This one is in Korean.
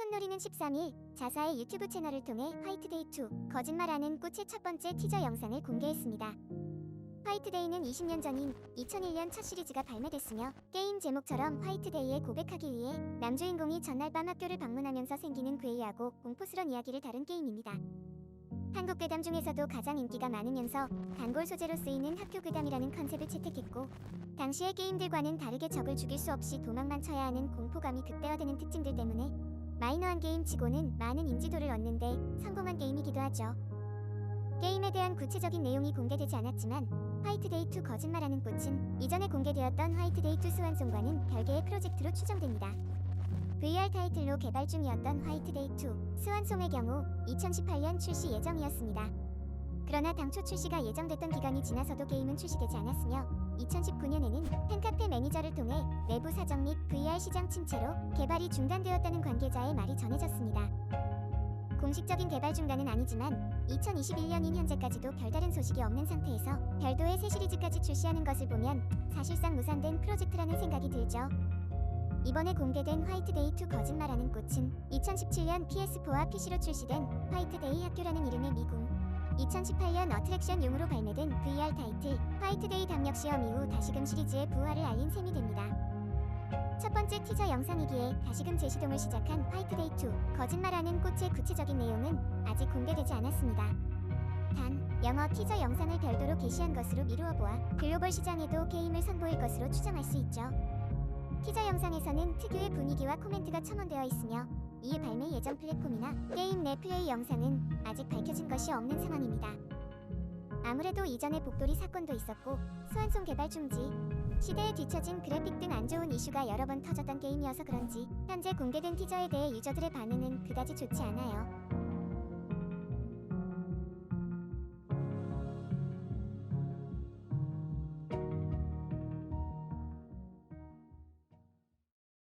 손놀이는 13일 자사의 유튜브 채널을 통해 화이트데이 2 거짓말하는 꽃의 첫 번째 티저 영상을 공개했습니다. 화이트데이는 20년 전인 2001년 첫 시리즈가 발매됐으며 게임 제목처럼 화이트데이에 고백하기 위해 남주인공이 전날 밤 학교를 방문하면서 생기는 괴이하고 공포스런 이야기를 다룬 게임입니다. 한국 괴담 중에서도 가장 인기가 많으면서 단골 소재로 쓰이는 학교 괴담이라는 컨셉을 채택했고 당시의 게임들과는 다르게 적을 죽일 수 없이 도망만 쳐야 하는 공포감이 극대화되는 특징들 때문에 마이너한 게임 치고는 많은 인지도를 얻는데 성공한 게임이기도 하죠. 게임에 대한 구체적인 내용이 공개되지 않았지만 화이트데이 2 거짓말하는 꽃은 이전에 공개되었던 화이트데이 2 스완송과는 별개의 프로젝트로 추정됩니다. VR 타이틀로 개발 중이었던 화이트데이 2 스완송의 경우 2018년 출시 예정이었습니다. 그러나 당초 출시가 예정됐던 기간이 지나서도 게임은 출시되지 않았으며 2019년에는 팬카페 매니저를 통해 내부 사정 및 VR 시장 침체로 개발이 중단되었다는 관계자의 말이 전해졌습니다. 공식적인 개발 중단은 아니지만 2021년인 현재까지도 별다른 소식이 없는 상태에서 별도의 새 시리즈까지 출시하는 것을 보면 사실상 무산된 프로젝트라는 생각이 들죠. 이번에 공개된 화이트데이 2 거짓말하는 꽃은 2017년 PS4와 PC로 출시된 화이트데이 학교라는 이름의 미궁 2018년 어트랙션용으로 발매된 VR 타이틀 화이트데이 담력 시험 이후 다시금 시리즈의 부활을 알린 셈이 됩니다. 첫 번째 티저 영상이기에 다시금 재시동을 시작한 화이트데이 2 거짓말하는 꽃의 구체적인 내용은 아직 공개되지 않았습니다. 단 영어 티저 영상을 별도로 게시한 것으로 미루어 보아 글로벌 시장에도 게임을 선보일 것으로 추정할 수 있죠. 티저 영상에서는 특유의 분위기와 코멘트가 첨언되어 있으며 이에 발매 예정 플랫폼이나 게임 내 플레이 영상은 아직 밝혀진 것이 없는 상황입니다. 아무래도 이전에 복돌이 사건도 있었고 소환송 개발 중지, 시대에 뒤처진 그래픽 등 안 좋은 이슈가 여러 번 터졌던 게임이어서 그런지 현재 공개된 티저에 대해 유저들의 반응은 그다지 좋지 않아요.